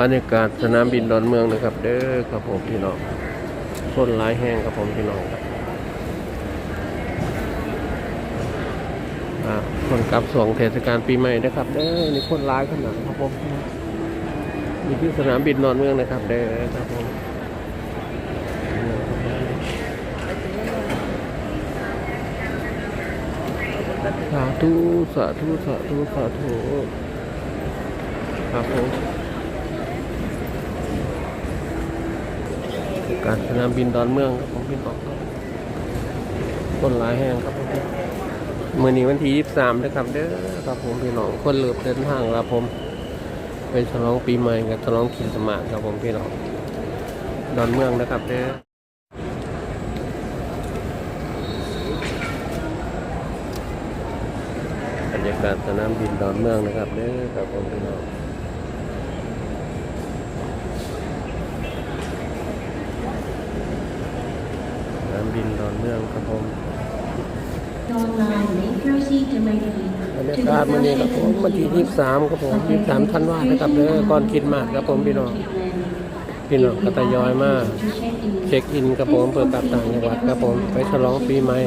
บรรยากาศสนามบินดอนเมืองนะครับ เด้อครับผมพี่น้องคนหลายแห้งครับผมพี่น้องครับอ่าคนกลับสวงเทศกาลปีใหม่นะครับ เด้อนี่คนหลายขนาดครับผมมีที่สนามบินดอนเมืองนะครับ เด้อครับผมสาธุสาธุสาธุสาธุ ครับผมการสนามบินดอนเมืองครับผมพี่น้องครับต้นหลายแห้งครับผมมื่อนี้วันที่23นะครับเด้อครับผมพี่น้องคนเลือบเดินทางครับผมไปฉลองปีใหม่กับฉลองคริสต์มาสครับผมพี่น้องดอนเมืองนะครับเด้อบรรยากาศสนามบินดอนเมืองนะครับเด้อครับผมพี่น้อง สนาม บินดอนเมืองครับผม Online may proceed to make บรรยากาศมันนี่ครับผมวันที่ยี่สามครับผมยี่สามธันวานะครับเด้อก่อนคิดมากครับผมพี่น้องพี่น้องก็ทยอยมากเช็คอินครับผมเปิดกลับต่างจังหวัดครับผมไปฉลองปีใหม่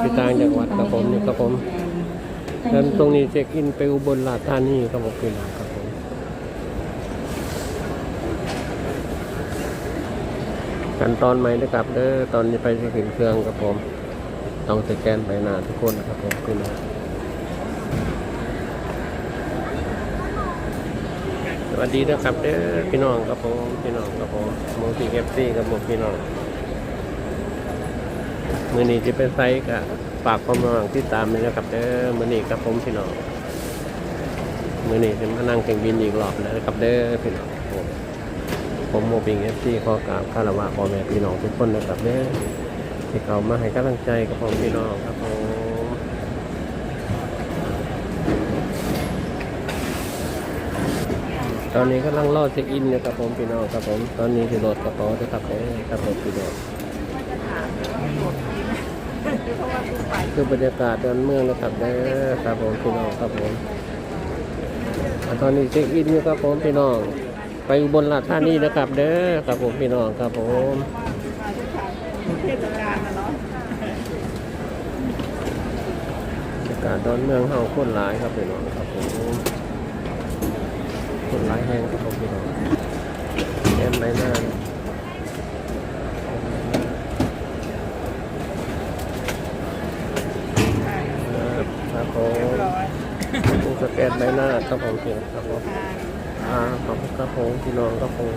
ที่ต่างจังหวัดครับผมนี่ครับผมแล้วตรงนี้เช็คอินไปอุบลราชธานีครับผมพี่น้อง ขั้นตอนใหม่นะครับเด้อตอนนี้ไปถึงเครื่องครับผมต้องสแกนใบหน้าทุกคนครับผมพี่น้สวัสดีนะครับเด้อพี่น้องครับผมพี่น้องครับผมโมทีเอฟซีกับผมพี่น้องมือนี้จะเป็นไซส์กับฝากความระวังที่ตามเลยนะครับเด้อมือนี้ครับผมพี่น้องมือนี้จะมานั่งเครื่องบินอีกรอบแล้วนะครับเด้อพี่น้อง ผมโมบิงเอฟซีขอกราบคารวะพ่อแม่พี่น้องทุกคนนะครับเด้อที่เขามาให้กำลังใจกับผมพี่น้องครับผมตอนนี้กำลังรอเช็คอินอยู่ครับผมพี่น้องครับผม ตอนนี้ที่รถกระเป๋าด้วยครับเอ้ยครับผมพี่น้องคือบรรยากาศดอนเมืองนะครับเด้อครับผมพี่น้องครับผมตอนนี้เช็คอินอยู่ครับผมพี่น้อง ไปอุบลราชธานีนะครับ เด้อครับผมพี่น้องครับผมบรรยากาศดอนเมืองเฮาคนหลายครับพี่น้องครับผมคนร้ายแห้งครับผมพี่น้องแก้มใบหน้าครับผมสแกนใบหน้าครับผมพี่น้องครับผม อ่าขอบคุณครับผมพี่น้องครับผม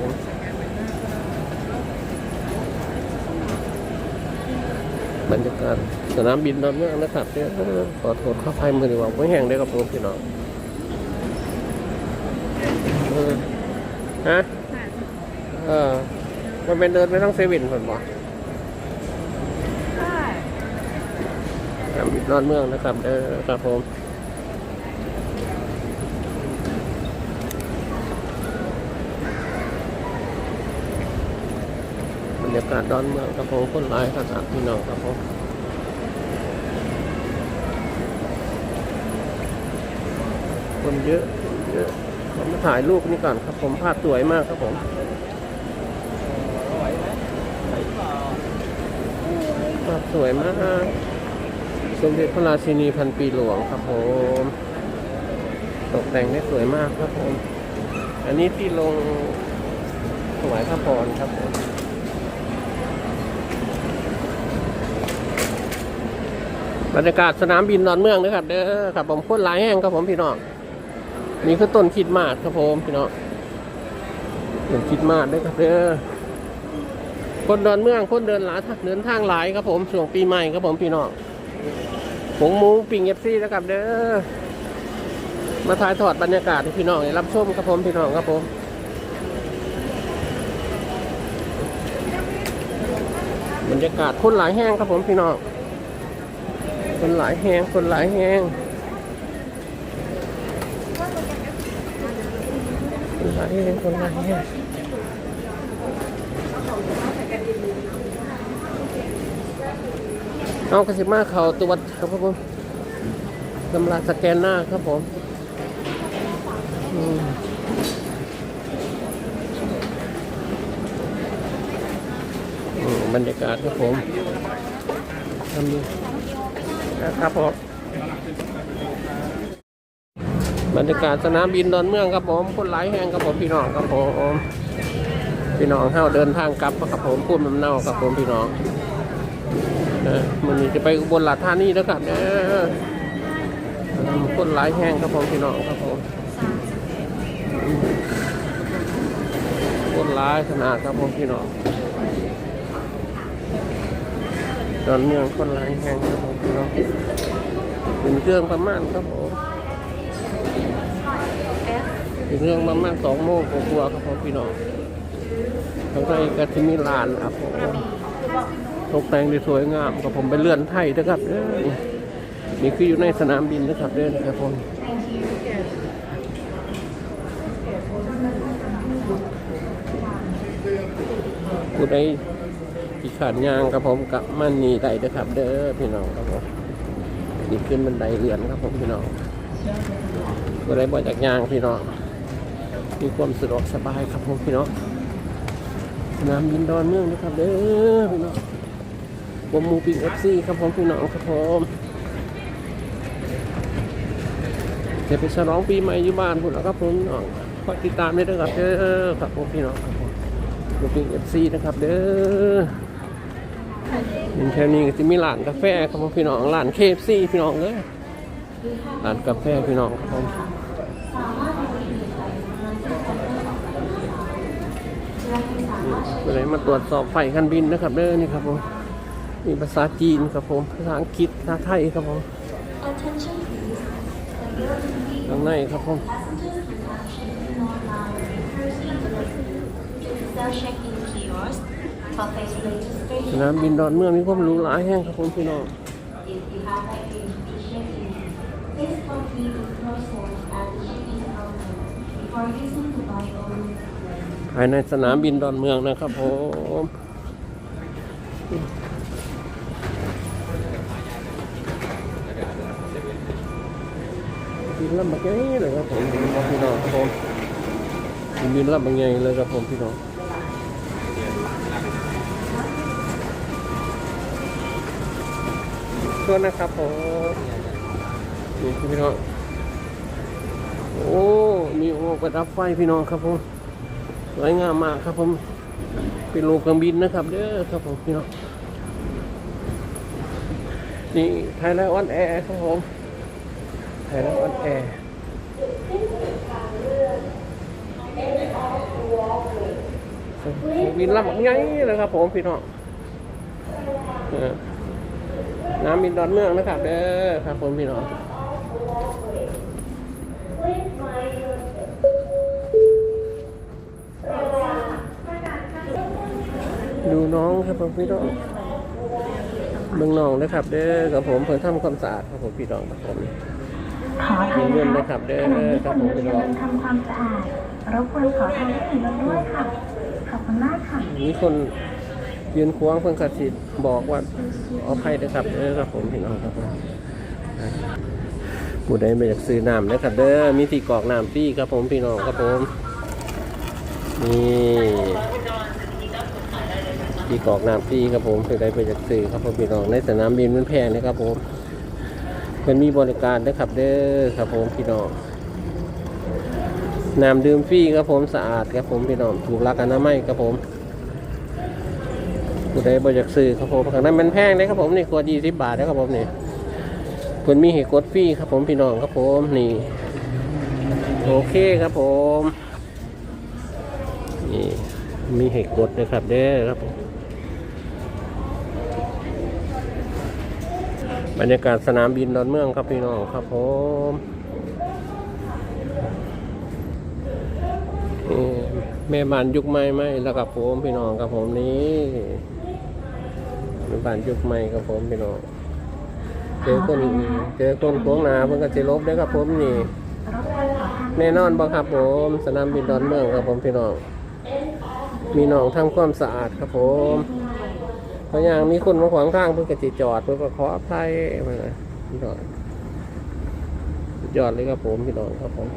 บรรยากาศสนามบินดอนเมืองนะครับเนี่ยขอโทษเข้าไปมือดีกว่าไม่แห้งได้ครับผมพี่น้องเออฮะเออมันเป็นเดินไปทั้งเซเว่นคนบ่ครับนอนเมืองนะครับเออครับผม บรร ยากาศดอนเมืองครับผมคนหลายครับพี่น้องครับผมคนเยอะเยอะผมมาถ่ายรูปนี่ก่อนครับผมภาพสวยมากครับผมภาพสวยมาก สมเด็จพระราชินีพันปีหลวงครับผมตกแต่งได้สวยมากครับผม อันนี้ที่ลงถวายพระพรครับผม บรรยากาศสนามบินดอนเมืองนะครับเด้อครับผมโคตรหลายแห้งครับผมพี่น้องนี่คือต้นคิดมาดครับผมพี่น้องต้นคิดมาดเด้อครับเด้อคนเดินเมืองคนเดินหลายเดินทางหลายครับผมช่วงปีใหม่ครับผมพี่น้องผงหมูปิ่งเอฟซีนะครับเด้อมาถ่ายทอดบรรยากาศให้พี่น้องรับชมครับผมพี่น้องครับผมบรรยากาศคนหลายแห้งครับผมพี่น้อง คนหลายแหงคนหลายแหงคนหลายแหงคนหลายแหงเอากระสิมาเขาตัววัดครับผมกำลังสแกนหน้าครับผมบรรยากาศครับผมทำดู นะครับผมบรรยากาศสนามบินดอนเมืองครับผมคนหลายแห่งครับผมพี่น้องครับผมพี่น้องเข้าเดินทางกลับครับผมพูดมันเน่าครับผมพี่น้องนะมันนี้จะไปอุบลาชธานีแล้วครับเนี่ยคนหลายแห่งครับผมพี่น้องครับผมคนหลายขนาดครับผมพี่น้อง ดอนเมืองคนหลายแห่งครับผมพี่น้องเป็นเครื่องประมาณครับผมเป็นเครื่องประมาณสองโมงกว่าๆครับผมพี่น้องข้างในก็จะมีลานครับผมตกแต่งได้สวยงามครับผมเป็นเลื่อนไทยนะครับเด้อนี่คืออยู่ในสนามบินนะครับเด้อครับผมผู้ใด ที่ขาดยางครับผมกับมันนี่ได้เด้อครับ เด้อพี่น้องครับผมนี่ขึ้นบันไดเรือนครับผมพี่น้องก็ได้บ่จากยางพี่น้องมีความสะดวกสบายครับผมพี่น้องสนามบินดอนเมืองนะครับเด้อพี่น้องผมมูปิงเอฟซีครับผมพี่น้องครับผมจะไปฉลองปีใหม่อยู่บ้านพุ่นแล้วครับผมพี่น้องคอยติดตามได้ด้วยครับเด้อครับผมพี่น้องครับผมมูปิงเอฟซีนะครับเด้อ อยู่แถวนี้ก็จะมีร้านกาแฟครับพี่น้องร้านเคฟซีพี่น้องเลยร้านกาแฟพี่น้องครับผมเลามาตรวจสอบไฟคันบินนะครับเด้อนี่ครับผมมีภาษาจีนครับผมภาษาอังกฤษภาษาไทยครับผมข้างในครับผม passengers can check in online in person to the self check-in kiosk for face ส สนามบินดอนเมืองมีความรู้หลายแห่งครับผมพี่น้องภายในสนามบินดอนเมืองนะครับผมบินลำบังไงเลยครับผมพี่น้องครับผมบินลำบากไงเลยครับผมพี่น้อง ช่วยนะครับผมนี่พี่น้อง โอ้มีโอ้ประดับไฟพี่น้องครับผมสวยงามมากครับผม เป็นโลเครื่องบินนะครับเด้อครับผมพี่น้อง นี่ไทยแลนด์ออนแอร์ครับผมไทยแลนด์ออนแอร์บินลำใหญ่เลยครับผมพี่น้องเออ น้ำบินดอนเมืองนะครับเด้อครับผมพี่น้องดูน้องครับผมพี่น้องเบื้องน้องนะครับ เด้อกับผมเพิ่นทำความสะอาดครับผมพี่น้องครับผมขอทานเงินนะนะครัคะบเด้อขณะที่ครับกำผมลังพี่น้องทำความสะอาดรบกวนขอทานให้ถึงลงด้วยค่ะขอบคุณมากค่ะมีคน ยืนควงเพิ่นขัดสิบอกว่าเอาภัยนะครับเด้อครับผมพี่น้องครับผมผู้ใดไม่อยากซื้อน้ำนะครับเด้อมีที่กรอกน้ำฟรีครับผมพี่น้องครับผมนี่ที่กรอกน้ำฟรีครับผมผู้ใดไม่อยากซื้อครับผมพี่น้องในสนามบินมันแพงนะครับผมมันมีบริการนะครับเด้อครับผมพี่น้องน้ำดื่มฟรีครับผมสะอาดครับผมพี่น้องถูกหลักอนามัยครับผม ผู้ใดบริจาคซื้อครับผมข้างนั้นมันแพงเลยครับผมนี่ขวดยี่สิบบาทนะครับผมนี่เพิ่นมีเหตุกดฟรีครับผมพี่น้องครับผมนี่ โอเคครับผมนี่มีเหตุกดนะครับเด้อครับผมบรรยากาศสนามบินดอนเมืองครับพี่น้องครับผม แม่บ้านยุคใหม่ไหมแล้วกับผมพี่น้องครับผมนี่แม่บ้านยุคใหม่ครับผมพี่น้องเจอคนเจอคนขวงหนาเพิ่นก็สิลบได้อครับผมนี่ แน่นอนบ่ครับผม สนามบินดอนเมืองครับผมพี่น้อง มีน้องทำความสะอาดครับผมเพราะอย่างมีคนมาขวางทางเพื่อกจิจอดเพื่อก็ขออภัยมาพี่น้องสุดยอดเลยครับผมพี่น้องครับผม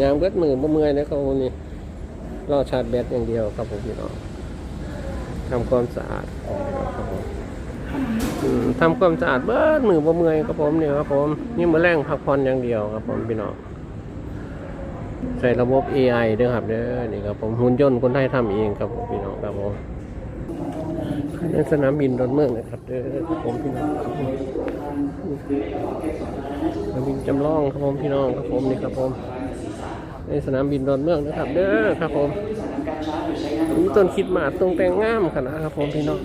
ยามเกิดมือบ่เมื่อยนะครับผมนี่รอชาร์จแบตอย่างเดียวครับผมพี่น้องทำความสะอาดครับผมทำความสะอาดเบิดมือบ่เมื่อยครับผมเนี่ยครับผมนี่มือแรงพักผ่อนอย่างเดียวครับผมพี่น้องใส่ระบบ AI ด้วยครับเด้อนี่ครับผมหุ่นยนต์คนไทยทำเองครับผมพี่น้องครับผมในสนามบินดอนเมืองนะครับเด้อครับผมพี่น้องครับผมสนามบินจำลองครับผมพี่น้องครับผมนี่ครับผม ในสนามบินดอนเมืองนะครับ เด้อครับผมมีต้นคิดหมาดตรงแต่งงามขนาดครับผมพี่น้อง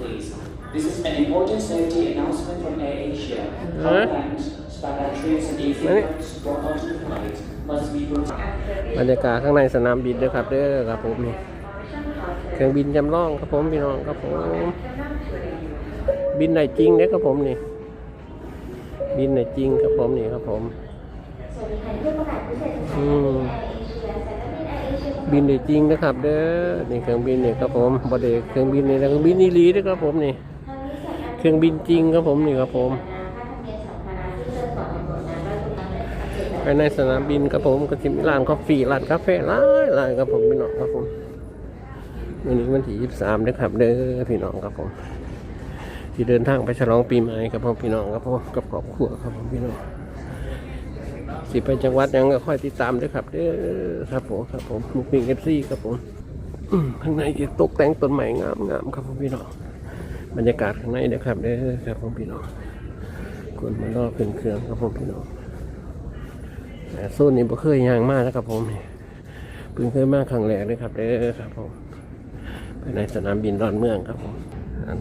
This is an important safety announcement from AirAsia. Huh? Homelands, spare-batteries and earphones brought onto the flight must be protected. บรรยากาศข้างในสนามบินด้วยครับเด้อครับผมนี่เครื่องบินจำลองครับผมพี่น้องครับผมบินไหนจริงเนี่ยครับผมนี่ บินไหนจริงครับผมนี่ครับผมอืม บินได้จริงนะครับเด้อนี่เครื่องบินเนี่ยครับผมบไดเครื่องบินนี่นะเครื่องบินนี่ลีนะครับผมนี่เครื่องบินจริงครับผมนี่ครับผมภายในสนามบินครับผมก็จะมีร้านกาแฟร้านกาแฟหลายหลายครับผมพี่น้องครับผมวันนี้วันที่ยี่สิบสามนะครับเด้อพี่น้องครับผม ที่เดินทางไปฉลองปีใหม่กับพ่อพี่น้องครับผมกับครอบครัวครับผมพี่น้อง สิไปจังหวัดยังก็ค่อยติดตามด้วยครับเด้อครับผมครับผมมุกมิงเอฟซีครับผมข้างในจะตกแต่งต้นไม้งามงามๆครับผมพี่น้องบรรยากาศข้างในนะครับเด้อครับผมพี่น้องคนมารอขึ้นเครื่องครับผมพี่น้องแต่โซนนี้บ่เคยย่างมากนะครับผมเพิ่งเคยมาครั้งแรกเลยครับเด้อครับผมไปในสนามบินดอนเมืองครับผม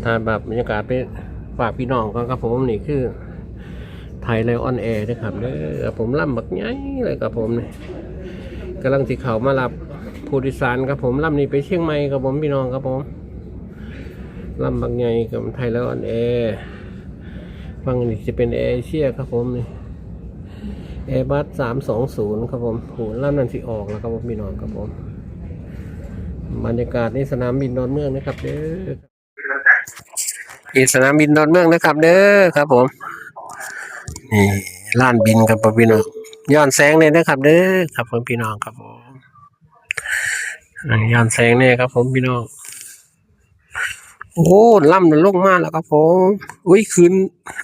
ถ้าแบบบรรยากาศไปฝากพี่น้องกันครับผมนี่คือ ไทยไลออนแอร์นะครับเด้อผมล่ำบักใหญ่เลยครับผมเนี่ยกำลังที่เขามารับผู้โดยสารครับผมล่ำนี่ไปเชียงใหม่ครับผมพี่น้องครับผมล่ำบักใหญ่กับไทยไลออนแอร์ฟังนี่จะเป็นแอร์เอเชียครับผมนี่แอร์บัสสามสองศูนย์ครับผมโหล่ำนั่นสิออกแล้วครับผมพี่น้องครับผมบรรยากาศในสนามบินดอนเมืองนะครับเด้อที่สนามบินดอนเมืองนะครับเด้อครับผม นี่ล้านบินครับพี่น้องย้อนแสงเลยนะครับเด้อครับผมพี่น้องครับผมย้อนแสงเนี่ยครับ ผมพี่น้องโอ้ล่ำนั้นลงมาแล้วครับผมอุ้ยขึ้น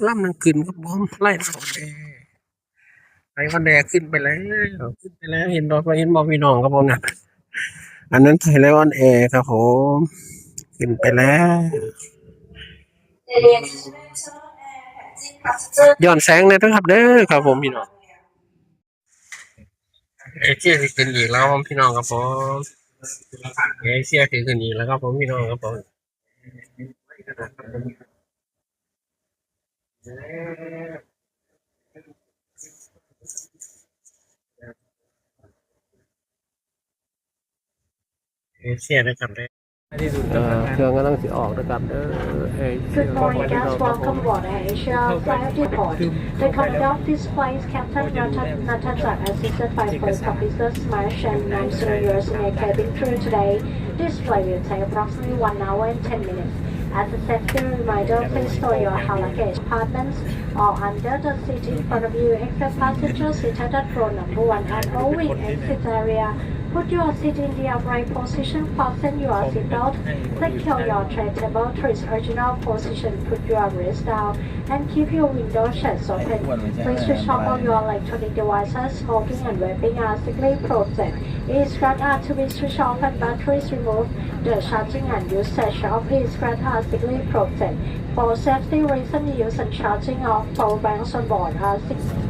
ล่ำนั้นขึ้นครับผมไล่มาแดไล่วันแดขึ้นไปแล้วขึ้นไปแล้ว เห็นดอกเห็นบอพี่น้องครับผมนะอันนั้นไทยไลออนแอร์ครับผมขึ้นไปแล้ว ย้อนแสงเลยนะครับเด้อครับผมพี่น้องเอเชียที่ขึ้นอีกแล้วครับพี่น้องครับผมเอเชียที่ขึ้นอีกแล้วครับผมพี่น้องครับผมเอเชียนะครับเด้ เอ่อเครื่องกำลังสิออกนะครับเด้อเอเชีย Good morning, guests. Welcome aboard AirAsia Flight Report. The commander of this flight is Captain Ratan Natanzak, assisted by first officer Smash and nine soldiers in a cabin crew today. This flight will take approximately one hour and ten minutes. As a safety reminder, please store your hand luggage compartments or under the seat in front of you, except passengers seated at row number one and all wing exit area. Put your seat in the upright position, fasten your seatbelt, secure your tray table to its original position, put your wrist down, and keep your window shuts open. Please switch off all your electronic devices, smoking and vaping are strictly prohibited. Are to be switched off and batteries removed. The charging and usage of e-scratch are strictly prohibited. For safety reasons, use and charging of power banks on board are strictly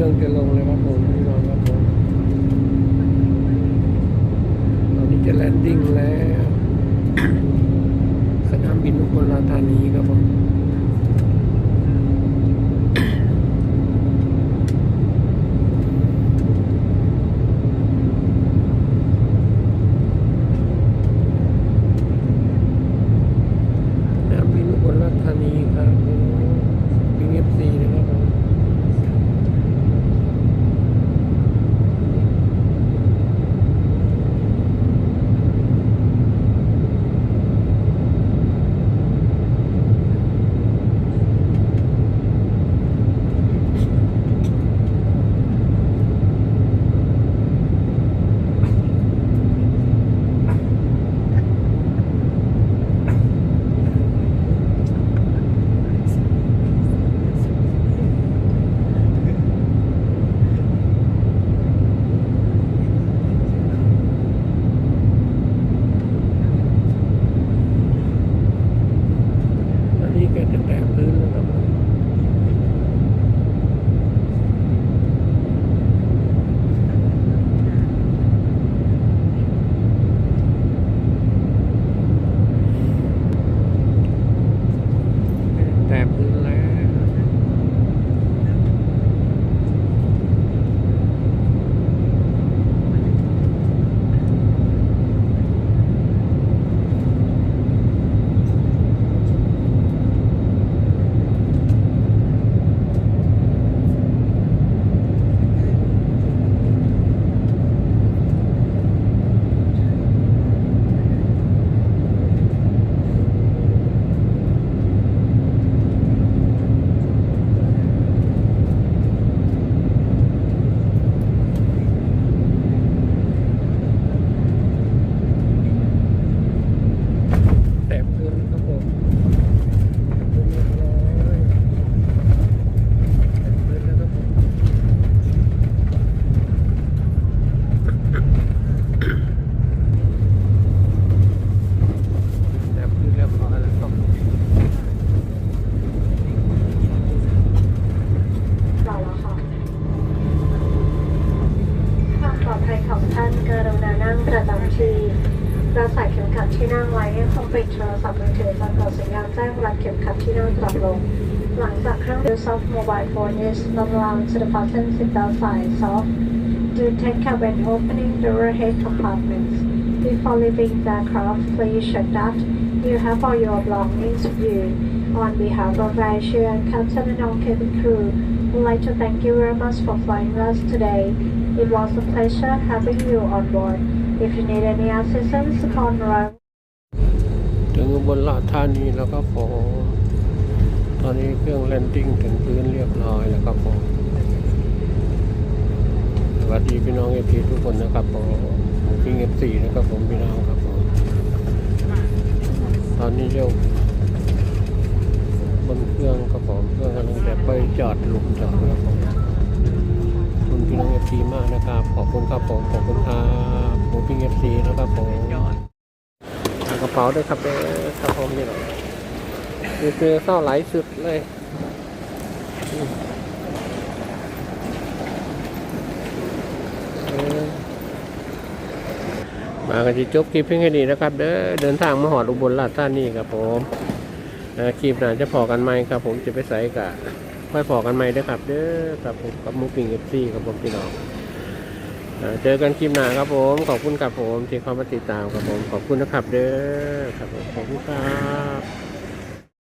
ตอนนี้เ of mobile phone is not allowed to the fasten seatbelt signs off do take care when opening the overhead compartments before leaving the aircraft please check that you have all your belongings with you on behalf of Asia and Captain and all cabin crew would like to thank you very much for flying with us today it was a pleasure having you on board if you need any assistance upon arrival ถึงอุบนราชธานีแล้วก็ผม ตอนนี้เครื่องแลนดิ้งถึงพื้นเรียบร้อยแล้วครับผมสวัสดีพี่น้องเอฟีทุกคนนะครับผมพิงเอฟซีนะครับผมพี่น้องครับผมตอนนี้เรียวบนเครื่องครับผมเครื่องกำลังจะไปจอดหลุมจอดแล้วผมคุณพี่น้องเอฟซีมากนะครับ ขอบคุณครับผมขอบคุณครับผมพิงเอฟซีนะครับผมกระเป๋าด้วยครับเด้อครับผมนี่หน่อ คือเศร้าไหลายสุดเลยมากันที่จบคลิปเพียงแค่นี้นะครับ เด้อเดินทางมาหอดอุบลราชธานีครับผมคลิปหน้าจะพอกันไหมครับ ผมจะไปใส่กะค่อยพอกันไหมเด้อครับ เด้อครับผมกับมุกปิงเอฟซีครับผมพี่น้องเอ่อเจอกันคลิปหน้าครับผม ขอบคุณครับผมที่เข้ามาติดตามครับผม ขอบคุณนะครับ เด้อครับผมขอบคุณครับ